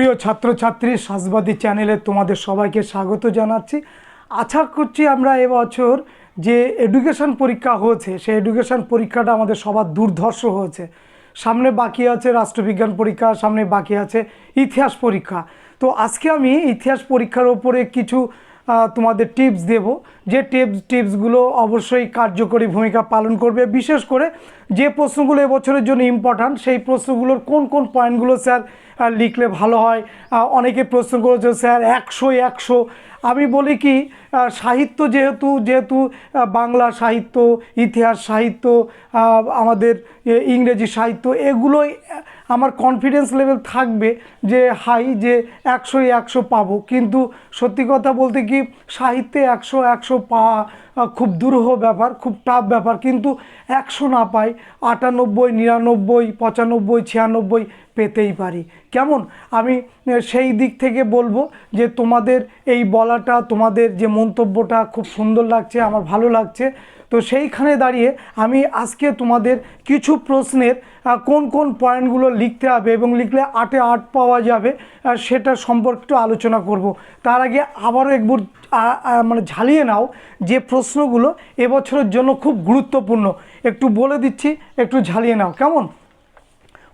প্রিয় ছাত্রছাত্রী, সাজবাদী চ্যানেলে তোমাদের সবাইকে স্বাগত জানাচ্ছি। আশা করছি আমরা এবছর যে এডুকেশন পরীক্ষা হয়েছে, সেই এডুকেশন পরীক্ষাটা আমাদের সবার দুর্ধর্ষ হয়েছে। সামনে বাকি আছে রাষ্ট্রবিজ্ঞান পরীক্ষা, সামনে বাকি আছে ইতিহাস পরীক্ষা। তো আজকে আমি ইতিহাস পরীক্ষার ওপরে কিছু তোমাদের টিপস দেব। যে টিপস টিপসগুলো অবশ্যই কার্যকরী ভূমিকা পালন করবে। বিশেষ করে যে প্রশ্নগুলো এবছরের জন্য ইম্পর্ট্যান্ট সেই প্রশ্নগুলোর কোন কোন পয়েন্টগুলো স্যার লিখলে ভালো হয়। অনেকে প্রশ্ন করেছে স্যার একশো একশো। আমি বলি কি সাহিত্য যেহেতু যেহেতু বাংলা সাহিত্য ইতিহাস সাহিত্য আমাদের ইংরেজি সাহিত্য এগুলোই আমার কনফিডেন্স লেভেল থাকবে যে হাই যে একশোই একশো পাবো। কিন্তু সত্যি কথা বলতে কি সাহিত্যে একশো একশো আহ, খুব দুরূহ ব্যাপার, খুব টাফ ব্যাপার। কিন্তু একশো না পাই আটানব্বই, নিরানব্বই, পঁচানব্বই, ছিয়ানব্বই পেতেই পারি। কেমন? আমি সেই দিক থেকে বলব যে তোমাদের এই বলাটা, তোমাদের যে মন্তব্যটা খুব সুন্দর লাগছে, আমার ভালো লাগছে। তো সেইখানে দাঁড়িয়ে আমি আজকে তোমাদের কিছু প্রশ্নের কোন কোন পয়েন্টগুলো লিখতে হবে এবং লিখলে আটে আট পাওয়া যাবে সেটা সম্পর্কে আলোচনা করব। তার আগে আবারও একবার মানে ঝালিয়ে নাও যে প্রশ্নগুলো এবছরের জন্য খুব গুরুত্বপূর্ণ। একটু বলে দিচ্ছি, একটু ঝালিয়ে নাও। কেমন?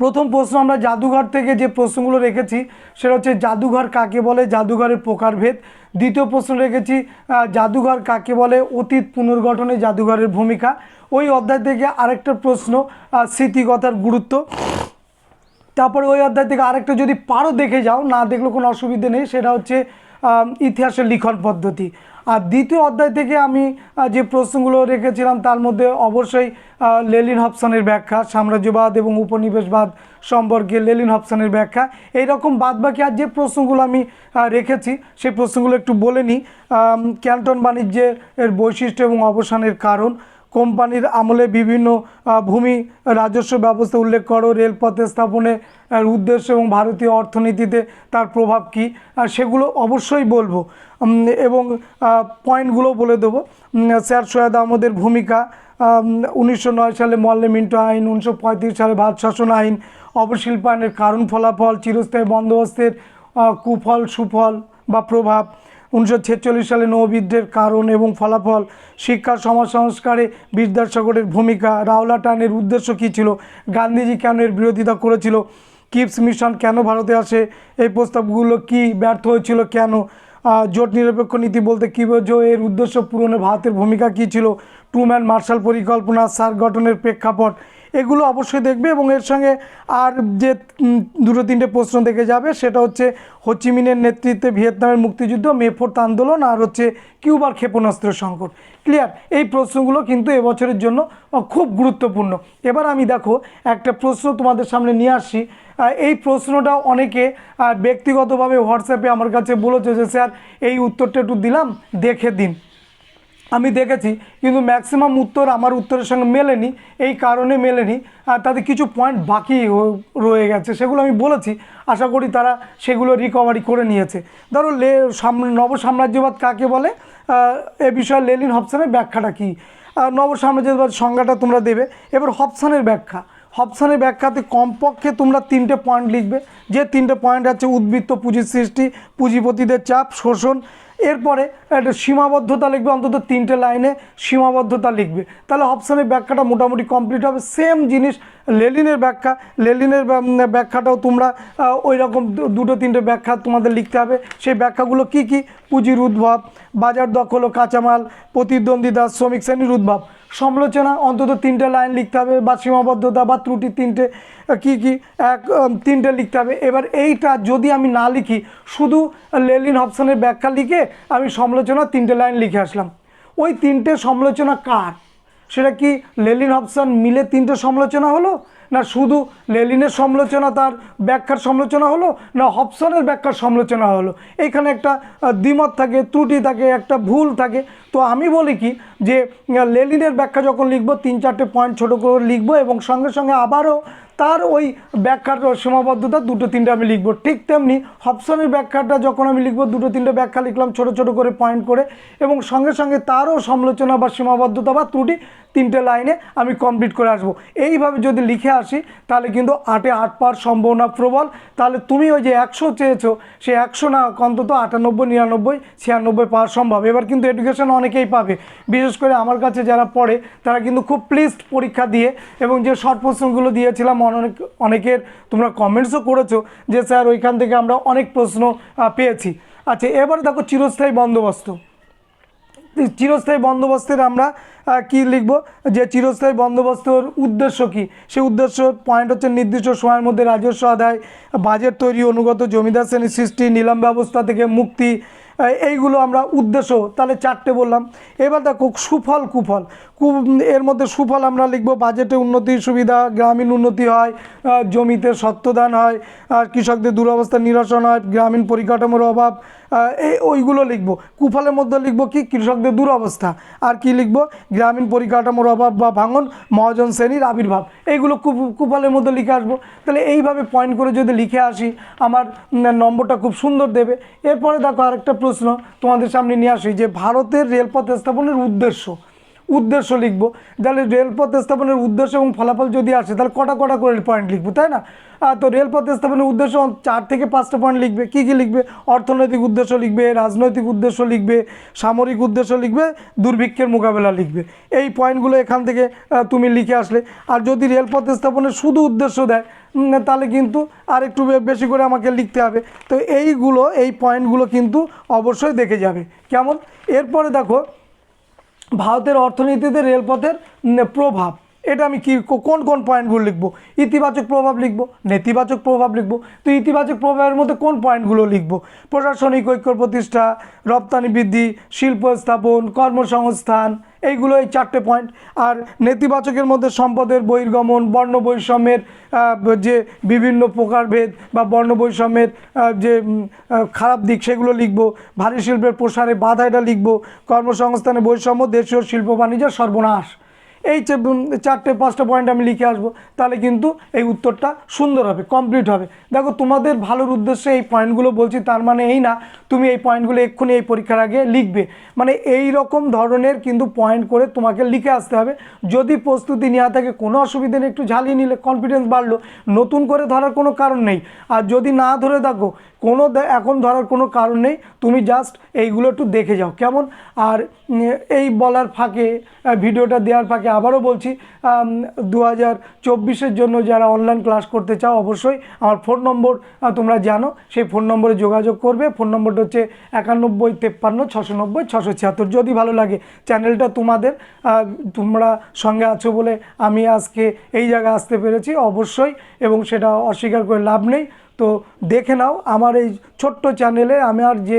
প্রথম প্রশ্ন আমরা জাদুঘর থেকে যে প্রশ্নগুলো রেখেছি সেটা হচ্ছে জাদুঘর কাকে বলে? জাদুঘরের প্রকারভেদ। দ্বিতীয় প্রশ্ন রেখেছি জাদুঘর কাকে বলে? অতীত পুনর্গঠনে জাদুঘরের ভূমিকা। ওই অধ্যায় থেকে আরেকটা প্রশ্ন আহ, স্মৃতিকথার গুরুত্ব। তারপরে ওই অধ্যায় থেকে আরেকটা যদি পারো দেখে যাও না দেখলে কোনো অসুবিধে নেই সেটা হচ্ছে ইতিহাসের লিখন পদ্ধতি। আর দ্বিতীয় অধ্যায় থেকে আমি যে প্রশ্নগুলো রেখেছিলাম, তার মধ্যে অবশ্যই লেলিন হপসনের ব্যাখ্যা, সাম্রাজ্যবাদ এবং উপনিবেশবাদ সম্পর্কে লেলিন হপসনের ব্যাখ্যা। এইরকম বাদবাকি আর যে প্রশ্নগুলো আমি রেখেছি, সেই প্রশ্নগুলো একটু বলে নিই। ক্যান্টন বাণিজ্যের বৈশিষ্ট্য এবং অবসানের কারণ কোম্পানির আমলে বিভিন্ন ভূমি রাজস্ব ব্যবস্থা উল্লেখ করো রেলপথে স্থাপনের আহ, উদ্দেশ্য এবং ভারতীয় অর্থনীতিতে তার প্রভাব কী? সেগুলো অবশ্যই বলব। এবং পয়েন্টগুলো বলে দেবো। স্যার সৈয়দ আহমদের ভূমিকা উনিশশো নয় সালে মল্লে মিন্টো আইন উনিশশো পঁয়ত্রিশ সালে ভারত শাসন আইন অবশিল্পায়নের কারণ ফলাফল চিরস্থায়ী বন্দোবস্তের কুফল সুফল বা প্রভাব উনিশশো ছেচল্লিশ সালে নৌবিদ্যের কারণ এবং ফলাফল, শিক্ষা, সমাজ সংস্কারে বিদ্যাসাগরের ভূমিকা, রাওলা রাওলাটানের উদ্দেশ্য কী ছিল, গান্ধীজি কেন এর বিরোধিতা করেছিল, কিপস মিশন কেন ভারতে আসে, এই প্রস্তাবগুলো কি, ব্যর্থ হয়েছিল কেন জোট নিরপেক্ষ নীতি বলতে কী বোঝো, এর উদ্দেশ্য পূরণে ভারতের ভূমিকা কী ছিল, ট্রুম্যান মার্শাল পরিকল্পনা, সার গঠনের প্রেক্ষাপট এগুলো অবশ্যই দেখবে এবং এর সঙ্গে আর যে দুটো তিনটে প্রশ্ন দেখে যাবে, সেটা হচ্ছে হোচিমিনের নেতৃত্বে ভিয়েতনামের মুক্তিযুদ্ধ মেফোর্ত আন্দোলন আর হচ্ছে কিউবার ক্ষেপণাস্ত্র সংকট। ক্লিয়ার এই প্রশ্নগুলো কিন্তু এবছরের জন্য খুব গুরুত্বপূর্ণ। এবার আমি দেখো, একটা প্রশ্ন তোমাদের সামনে নিয়ে আসি। এই প্রশ্নটা অনেকে ব্যক্তিগতভাবে হোয়াটসঅ্যাপে আমার কাছে বলেছে যে, স্যার, এই উত্তরটা একটু দিলাম, দেখে দিন। আমি দেখেছি, কিন্তু ম্যাক্সিমাম উত্তর আমার উত্তরের সঙ্গে মেলেনি, এই কারণে মেলেনি। আর তাদের কিছু পয়েন্ট বাকি রয়ে গেছে, সেগুলো আমি বলেছি। আশা করি তারা সেগুলো রিকভারি করে নিয়েছে। ধরো লে, সাম- নবসাম্রাজ্যবাদ কাকে বলে? এ বিষয়ে লেলিন হবসনের ব্যাখ্যাটা কী? নবসাম্রাজ্যবাদ সংজ্ঞাটা তোমরা দেবে। এবার হবসনের ব্যাখ্যা। হবসনের ব্যাখ্যাতে কমপক্ষে তোমরা তিনটে পয়েন্ট লিখবে। যে তিনটে পয়েন্ট আছে উদ্বৃত্ত পুঁজির সৃষ্টি, পুঁজিপতিদের চাপ, শোষণ এরপরে একটা সীমাবদ্ধতা লিখবে, অন্তত তিনটে লাইনে সীমাবদ্ধতা লিখবে। তাহলে অপশানের ব্যাখ্যাটা মোটামুটি কমপ্লিট হবে। সেম জিনিস, লেলিনের ব্যাখ্যা। লেলিনের ব্যাখ্যাটাও তোমরা ওই রকম দুটো, তিনটে ব্যাখ্যা তোমাদের লিখতে হবে। সেই ব্যাখ্যাগুলো কি কি? পুঁজির উদ্ভব, বাজার দখল ও কাঁচামাল, প্রতিদ্বন্দ্বিতা, শ্রমিক শ্রেণির উদ্ভব। সমালোচনা, অন্তত তিনটে লাইন লিখতে হবে, বা সীমাবদ্ধতা, বা ত্রুটি তিনটে কি কি, এক তিনটে লিখতে হবে। এবার এইটা যদি আমি না লিখি, শুধু লেলিন হবসনের ব্যাখ্যা লিখে আমি সমালোচনা তিনটে লাইন লিখে আসলাম। ওই তিনটে সমালোচনা কার? সেটা কি লেলিন হবসন মিলে তিনটে সমালোচনা হলো? না শুধু লেলিনের সমালোচনা, তার ব্যাখ্যার সমালোচনা হলো, না হবসনের ব্যাখ্যার সমালোচনা হলো। এখানে একটা দ্বিমত থাকে, ত্রুটি থাকে, একটা ভুল থাকে। তো আমি বলি কি, যে লেলিনের ব্যাখ্যা যখন লিখব, তিন চারটে পয়েন্ট ছোটো করে লিখব এবং সঙ্গে সঙ্গে আবারও তার ওই ব্যাখ্যার সীমাবদ্ধতা দুটো, তিনটে আমি লিখব। ঠিক তেমনি হবসনের ব্যাখ্যাটা যখন আমি লিখব, দুটো, তিনটে ব্যাখ্যা লিখলাম ছোট ছোট করে পয়েন্ট করে এবং সঙ্গে সঙ্গে তারও সমালোচনা বা সীমাবদ্ধতা বা ত্রুটি তিনটে লাইনে আমি কমপ্লিট করে আসব। এইভাবে যদি লিখে আসি, তাহলে কিন্তু আটে আট পাওয়ার সম্ভাবনা প্রবল। তাহলে তুমি ওই যে একশো চেয়েছো সে একশো না, অন্তত আটানব্বই, নিরানব্বই, ছিয়ানব্বই পাওয়ার সম্ভব। এবার কিন্তু এডুকেশন অনেকেই পাবে। বিশেষ করে আমার কাছে যারা পড়ে, তারা কিন্তু খুব প্লিজড পরীক্ষা দিয়ে এবং যে শর্ট প্রশ্নগুলো দিয়েছিলাম, অনেক, অনেকের তোমরা কমেন্টসও করেছ যে, স্যার, ওইখান থেকে আমরা অনেক প্রশ্ন পেয়েছি। আচ্ছা এবার দেখো চিরস্থায়ী বন্দোবস্ত। চিরস্থায়ী বন্দোবস্তের আমরা কি লিখব? যে চিরস্থায়ী বন্দোবস্তর উদ্দেশ্য কি? সেই উদ্দেশ্য পয়েন্ট হচ্ছে নির্দিষ্ট সময়ের মধ্যে রাজস্ব আদায় বাজেট তৈরি, অনুগত জমিদার শ্রেণির সৃষ্টি, নিলাম ব্যবস্থা থেকে মুক্তি এইগুলো আমরা উদ্দেশ্য। তাহলে চারটে বললাম। এবার দেখো, সুফল, কুফল। কু এর মধ্যে সুফল আমরা লিখব বাজেটে উন্নতির সুবিধা, গ্রামীণ উন্নতি হয় জমিতে সত্যদান হয়, আর কৃষকদের দুরবস্থা নিরসন হয়, গ্রামীণ পরিকাঠামোর অভাব এই ওইগুলো লিখব। কুফলের মধ্যে লিখব কি? কৃষকদের দুরবস্থা। আর কি লিখব? গ্রামীণ পরিকাঠামোর অভাব বা ভাঙন, মহাজন শ্রেণির আবির্ভাব। এইগুলো কুফলের মধ্যে লিখে আসব। তাহলে এইভাবে পয়েন্ট করে যদি লিখে আসি, আমার নম্বরটা খুব সুন্দর দেবে। এরপরে দেখো আরেকটা প্রশ্ন তোমাদের সামনে নিয়ে আসি যে, ভারতের রেলপথ স্থাপনের উদ্দেশ্য। উদ্দেশ্য লিখব। তাহলে রেলপথ স্থাপনের উদ্দেশ্য এবং ফলাফল যদি আসে, তাহলে কটা কটা করে পয়েন্ট লিখব, তাই না? তো রেলপথ স্থাপনের উদ্দেশ্য চার থেকে পাঁচটা পয়েন্ট লিখবে। কী কী লিখবে? অর্থনৈতিক উদ্দেশ্য লিখবে, রাজনৈতিক উদ্দেশ্য লিখবে, সামরিক উদ্দেশ্য লিখবে, দুর্ভিক্ষের মোকাবেলা লিখবে। এই পয়েন্টগুলো এখান থেকে তুমি লিখে আসলে। আর যদি রেলপথ স্থাপনের শুধু উদ্দেশ্য দেয় তাহলে কিন্তু আর একটু বেশি করে আমাকে লিখতে হবে। তো এইগুলো, এই পয়েন্টগুলো কিন্তু অবশ্যই দেখে যাবে। কেমন? এরপরে দেখো ভারতের অর্থনীতিতে রেলপথের প্রভাব। এটা আমি কি কোন কোন পয়েন্টগুলো লিখব? ইতিবাচক প্রভাব লিখব? নেতিবাচক প্রভাব লিখব? তো ইতিবাচক প্রভাবের মধ্যে কোন পয়েন্টগুলো লিখব? প্রশাসনিক ঐক্য প্রতিষ্ঠা, রপ্তানি বৃদ্ধি, শিল্প স্থাপন, কর্মসংস্থান এইগুলো এই চারটে পয়েন্ট আর নেতিবাচকের মধ্যে সম্পদের বহির্গমন, বর্ণ বৈষম্যের যে বিভিন্ন প্রকারভেদ বা বর্ণ বৈষম্যের যে খারাপ দিক সেগুলো লিখব। ভারী শিল্পের প্রসারে বাধা এটা লিখব। কর্মসংস্থানে বৈষম্য, দেশীয় শিল্প বাণিজ্যের সর্বনাশ। এই চারটে, পাঁচটা পয়েন্ট আমি লিখে আসব, তাহলে কিন্তু এই উত্তরটা সুন্দর হবে কমপ্লিট হবে। দেখো, তোমাদের ভালোর উদ্দেশ্যে এই পয়েন্টগুলো বলছি, তার মানে এই না, তুমি এই পয়েন্টগুলো এক্ষুনি এই পরীক্ষার আগে লিখবে। মানে এই রকম ধরনের কিন্তু পয়েন্ট করে তোমাকে লিখে আসতে হবে। যদি প্রস্তুতি নেওয়া থাকে, কোনো অসুবিধা নেই, একটু ঝালিয়ে নিলে কনফিডেন্স বাড়লো। নতুন করে ধরার কোনো কারণ নেই। আর যদি না ধরে থাকো কোনো এখন ধরার কোনো কারণ নেই। তুমি জাস্ট এইগুলো একটু দেখে যাও। কেমন? আর এই বলার ফাঁকে ভিডিওটা দেওয়ার ফাঁকে আবারও বলছি দু হাজার চব্বিশের জন্য যারা অনলাইন ক্লাস করতে চাও অবশ্যই আমার ফোন নম্বর তোমরা জানো, সেই ফোন নম্বরে যোগাযোগ করবে। ফোন নম্বরটা হচ্ছে একানব্বই তেপ্পান্ন ছশো নব্বই ছশো ছিয়াত্তর। যদি ভালো লাগে চ্যানেলটা তোমাদের তোমরা সঙ্গে আছো বলে আমি আজকে এই জায়গায় আসতে পেরেছি। অবশ্যই, এবং সেটা অস্বীকার করে লাভ নেই। তো দেখে নাও, আমার এই ছোট্ট চ্যানেলে আমার যে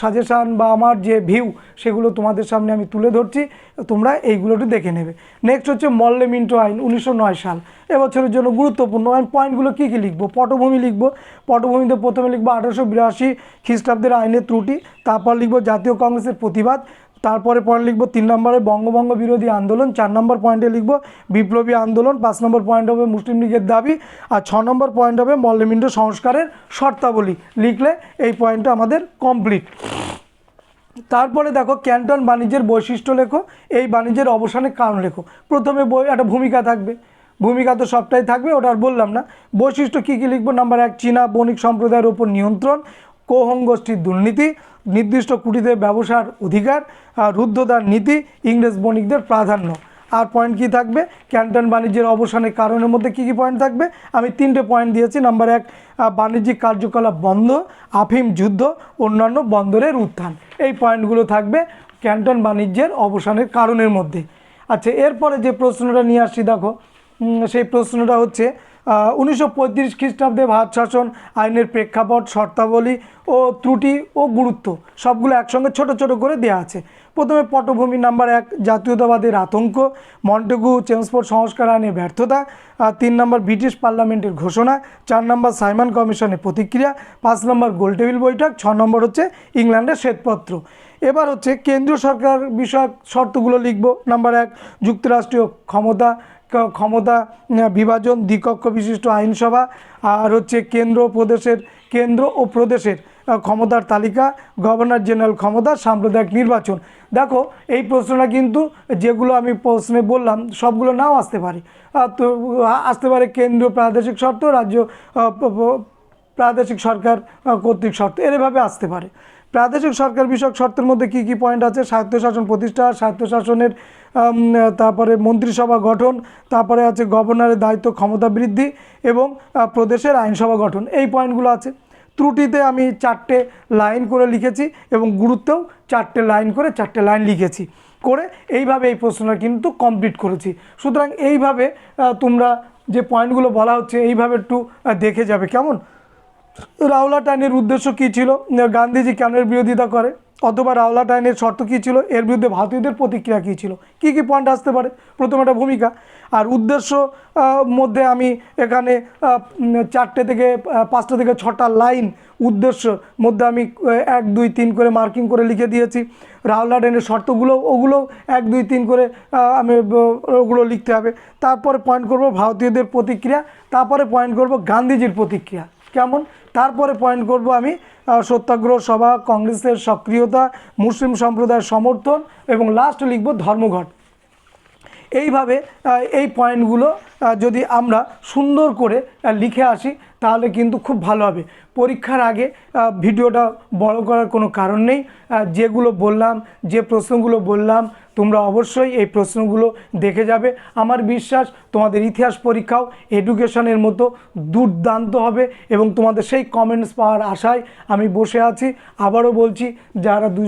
সাজেশান বা আমার যে ভিউ সেগুলো তোমাদের সামনে আমি তুলে ধরছি, তোমরা এইগুলো একটু দেখে নেবে। নেক্সট হচ্ছে মল্লে মিন্টো আইন, উনিশশো নয় সাল। এবছরের জন্য গুরুত্বপূর্ণ, আমি পয়েন্টগুলো কী কী লিখব? পটভূমি লিখব। পটভূমিতে প্রথমে লিখব আঠারোশো বিরাশি খ্রিস্টাব্দের আইনের ত্রুটি, তারপর লিখব জাতীয় কংগ্রেসের প্রতিবাদ তারপরে পয়েন্ট লিখব তিন নম্বরে বঙ্গভঙ্গ বিরোধী আন্দোলন, চার নম্বর পয়েন্টে লিখব বিপ্লবী আন্দোলন, পাঁচ নম্বর পয়েন্ট হবে মুসলিম লীগের দাবি, আর ছ নম্বর পয়েন্ট হবে মল্লমিন্ড সংস্কারের শর্তাবলী। লিখলে এই পয়েন্টটা আমাদের কমপ্লিট তারপরে দেখো, ক্যান্টন বাণিজ্যের বৈশিষ্ট্য লেখো, এই বাণিজ্যের অবসানের কারণ লেখো। প্রথমে বই, একটা ভূমিকা থাকবে। ভূমিকা তো সবটাই থাকবে, ওটা আর বললাম না। বৈশিষ্ট্য কী কী লিখব? নাম্বার এক, চীনা বণিক সম্প্রদায়ের ওপর নিয়ন্ত্রণ কোহং গোষ্ঠীর দুর্নীতি নির্দিষ্ট কুটিতে ব্যবসার অধিকার আর রুদ্ধতার নীতি, ইংরেজ বণিকদের প্রাধান্য। আর পয়েন্ট কি থাকবে? ক্যান্টন বাণিজ্যের অবসানের কারণের মধ্যে কি কি পয়েন্ট থাকবে? আমি তিনটে পয়েন্ট দিয়েছি। নাম্বার এক বাণিজ্যিক কার্যকলাপ বন্ধ, আফিম যুদ্ধ, অন্যান্য বন্দরের উত্থান। এই পয়েন্টগুলো থাকবে ক্যান্টন বাণিজ্যের অবসানের কারণের মধ্যে। আচ্ছা এরপরে যে প্রশ্নটা নিয়ে আসছি, দেখো সেই প্রশ্নটা হচ্ছে উনিশশো পঁয়ত্রিশ খ্রিস্টাব্দে ভারত শাসন আইনের প্রেক্ষাপট, শর্তাবলী ও ত্রুটি ও গুরুত্ব সবগুলো একসঙ্গে ছোট ছোট করে দেওয়া আছে। প্রথমে পটভূমি নাম্বার এক জাতীয়তাবাদের আতঙ্ক মন্টেগু চেমসফোর্ড সংস্কার আইনে ব্যর্থতা তিন নম্বর ব্রিটিশ পার্লামেন্টের ঘোষণা, চার নম্বর সাইমন কমিশনের প্রতিক্রিয়া, পাঁচ নম্বর গোলটেবিল বৈঠক, ছ নম্বর হচ্ছে ইংল্যান্ডের শ্বেতপত্র। এবার হচ্ছে কেন্দ্রীয় সরকার বিষয়ক শর্তগুলো লিখব। নাম্বার এক, যুক্তরাষ্ট্রীয় ক্ষমতা ক্ষমতা বিভাজন, দ্বিকক্ষ বিশিষ্ট আইনসভা আর হচ্ছে কেন্দ্র প্রদেশের, কেন্দ্র ও প্রদেশের ক্ষমতার তালিকা, গভর্নর জেনারেল ক্ষমতা, সাম্প্রদায়িক নির্বাচন। দেখো, এই প্রশ্নটা কিন্তু যেগুলো আমি প্রশ্নে বললাম, সবগুলো নাও আসতে পারে। তো আসতে পারে কেন্দ্রীয় প্রাদেশিক শর্ত, রাজ্য প্রাদেশিক সরকার কর্তৃক শর্ত, এরভাবে আসতে পারে। প্রাদেশিক সরকার বিষয়ক শর্তের মধ্যে কী কী পয়েন্ট আছে? স্বায়ত্তশাসন প্রতিষ্ঠা স্বায়ত্তশাসনের তারপরে মন্ত্রিসভা গঠন, তারপরে আছে গভর্নরের দায়িত্ব ক্ষমতা বৃদ্ধি এবং প্রদেশের আইনসভা গঠন। এই পয়েন্টগুলো আছে। ত্রুটিতে আমি চারটে লাইন করে লিখেছি এবং গুরুত্বেও চারটে লাইন করে চারটে লাইন লিখেছি। করে এইভাবে এই প্রশ্নটা কিন্তু কমপ্লিট করেছি। সুতরাং এইভাবে তোমরা যে পয়েন্টগুলো বলা হচ্ছে এইভাবে একটু দেখে যাবে। কেমন? রাওলাট আইনের উদ্দেশ্য কী ছিল? গান্ধীজি কেন এর বিরোধিতা করে? অথবা রাওলাট আইনের শর্ত কী ছিল? এর বিরুদ্ধে ভারতীয়দের প্রতিক্রিয়া কী ছিল? কী কী পয়েন্ট আসতে পারে? প্রথম একটা ভূমিকা। আর উদ্দেশ্য মধ্যে আমি এখানে চারটে থেকে পাঁচটা থেকে ছটা লাইন উদ্দেশ্য মধ্যে আমি এক, দুই, তিন করে মার্কিং করে লিখে দিয়েছি। রাওলাট আইনের শর্তগুলো, ওগুলো এক, দুই, তিন করে আমি ওগুলো লিখতে হবে। তারপরে পয়েন্ট করব ভারতীয়দের প্রতিক্রিয়া। তারপরে পয়েন্ট করব গান্ধীজির প্রতিক্রিয়া। কেমন? তারপরে পয়েন্ট করব আমি সত্যাগ্রহ সভা, কংগ্রেসের সক্রিয়তা, মুসলিম সম্প্রদায়ের সমর্থন, এবং লাস্ট লিখব ধর্মঘট। এইভাবে এই পয়েন্টগুলো যদি আমরা সুন্দর করে লিখে আসি, তাহলে কিন্তু খুব ভালো হবে। পরীক্ষার আগে ভিডিওটা বড় করার কোনো কারণ নেই। যেগুলো বললাম, যে প্রশ্নগুলো বললাম, তোমরা অবশ্যই এই প্রশ্নগুলো দেখে যাবে। আমার বিশ্বাস, তোমাদের ইতিহাস পরীক্ষাও এডুকেশনের মতো দুর্দান্ত হবে এবং তোমাদের সেই কমেন্টস পাওয়ার আশায় আমি বসে আছি। আবারও বলছি, যারা দু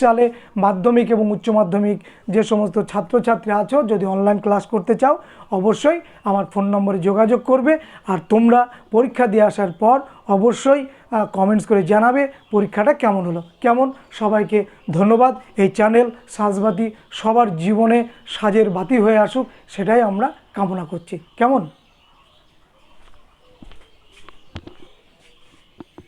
সালে মাধ্যমিক এবং উচ্চ মাধ্যমিক যে সমস্ত ছাত্রছাত্রী আছো, যদি অনলাইন ক্লাস করতে চাও, অবশ্যই আমার ফোন নম্বরে যোগাযোগ করবে। আর তোমরা পরীক্ষা দিয়ে আসার পর অবশ্যই কমেন্টস করে জানাবে পরীক্ষাটা কেমন হলো। কেমন? সবাইকে ধন্যবাদ। এই চ্যানেল সাজবাতি সবার জীবনে সাজের বাতি হয়ে আসুক, সেটাই আমরা কামনা করছি। কেমন?